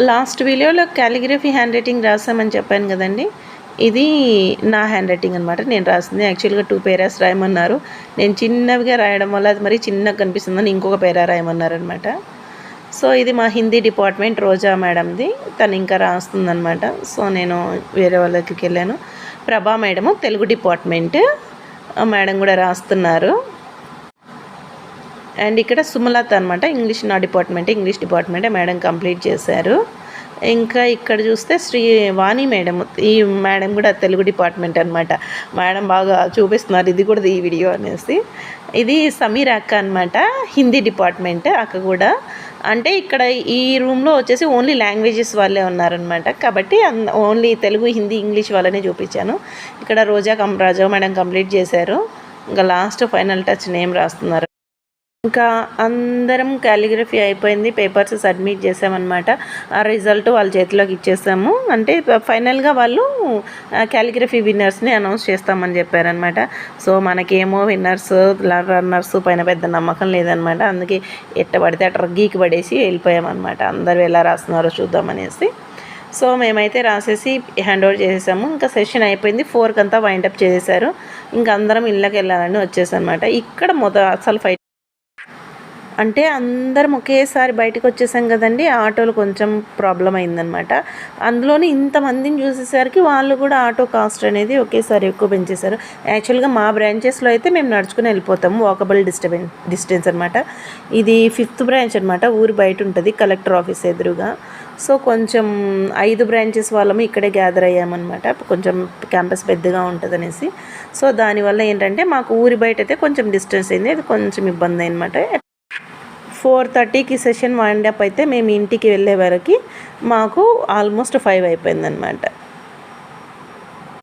Last వీడియోలో calligraphy hand writing రాసామని చెప్పాను కదండి. ఇది నా హ్యాండ్ రైటింగ్ అనమాట నేను రాసింది యాక్చువల్గా టూ పేరాస్ రాయమన్నారు. నేను చిన్నవిగా రాయడం వల్ల అది మరీ చిన్నగా కనిపిస్తుందని ఇంకొక పేరా రాయమన్నారు అనమాట సో ఇది మా హిందీ డిపార్ట్మెంట్ రోజా మేడంది. తను ఇంకా రాస్తుందనమాట సో నేను వేరే వాళ్ళకి వెళ్ళాను. ప్రభా మేడము తెలుగు డిపార్ట్మెంట్. మేడం కూడా రాస్తున్నారు. అండ్ ఇక్కడ సుమలత అనమాట ఇంగ్లీష్ నా డిపార్ట్మెంట్ ఇంగ్లీష్ డిపార్ట్మెంటే మేడం కంప్లీట్ చేశారు. ఇంకా ఇక్కడ చూస్తే శ్రీ వాణి మేడం ఈ మేడం కూడా తెలుగు డిపార్ట్మెంట్ అనమాట మేడం బాగా చూపిస్తున్నారు ఇది కూడా ఈ వీడియో అనేసి. ఇది సమీర్ అక్క అనమాట హిందీ డిపార్ట్మెంట్ అక్క కూడా. అంటే ఇక్కడ ఈ రూమ్లో వచ్చేసి ఓన్లీ లాంగ్వేజెస్ వాళ్ళే ఉన్నారనమాట కాబట్టి ఓన్లీ తెలుగు హిందీ ఇంగ్లీష్ వాళ్ళనే చూపించాను. ఇక్కడ రోజా కం రాజా మేడం కంప్లీట్ చేశారు. ఇంకా లాస్ట్ ఫైనల్ టచ్ నేమ్ రాస్తున్నారు ఇంకా అందరం క్యాలిగ్రఫీ అయిపోయింది పేపర్స్ సబ్మిట్ చేసామన్నమాట. ఆ రిజల్ట్ వాళ్ళ చేతిలోకి ఇచ్చేసాము. అంటే ఫైనల్గా వాళ్ళు క్యాలిగ్రఫీ విన్నర్స్ని అనౌన్స్ చేస్తామని చెప్పారనమాట సో మనకేమో విన్నర్స్ రన్నర్స్ పైన పెద్ద నమ్మకం లేదనమాట అందుకే ఎట్ట పడితే అట్ట గీకి పడేసి వెళ్ళిపోయామన్నమాట. అందరూ ఎలా రాస్తున్నారో చూద్దామనేసి. సో మేమైతే రాసేసి హ్యాండ్ ఓవర్ చేసేసాము. ఇంకా సెషన్ అయిపోయింది. ఫోర్కి అంతా వైండప్ చేసేసారు. ఇంకా అందరం ఇళ్ళకి వెళ్ళాలని వచ్చేసనమాట ఇక్కడ మొద అసలు ఫైట్ అంటే అందరం ఒకేసారి బయటకు వచ్చేసాం కదండి ఆటోలు కొంచెం ప్రాబ్లం అయిందనమాట. అందులోనే ఇంతమందిని చూసేసరికి వాళ్ళు కూడా ఆటో కాస్ట్ అనేది ఒకేసారి ఎక్కువ పెంచేశారు. యాక్చువల్గా మా బ్రాంచెస్లో అయితే మేము నడుచుకుని వెళ్ళిపోతాము వాకబుల్ డిస్టర్బెన్ డిస్టెన్స్ అనమాట. ఇది ఫిఫ్త్ బ్రాంచ్ అనమాట ఊరి బయట ఉంటుంది కలెక్టర్ ఆఫీస్ ఎదురుగా. సో కొంచెం ఐదు బ్రాంచెస్ వాళ్ళము ఇక్కడే గ్యాదర్ అయ్యామన్నమాట కొంచెం క్యాంపస్ పెద్దగా ఉంటుంది అనేసి సో దానివల్ల ఏంటంటే మాకు ఊరి బయట అయితే కొంచెం డిస్టెన్స్ అయింది అది కొంచెం ఇబ్బంది అనమాట ఫోర్ థర్టీకి సెషన్ వైండ్ అప్ అయితే మేము ఇంటికి వెళ్ళే వరకు మాకు ఆల్మోస్ట్ ఫైవ్ అయిపోయిందనమాట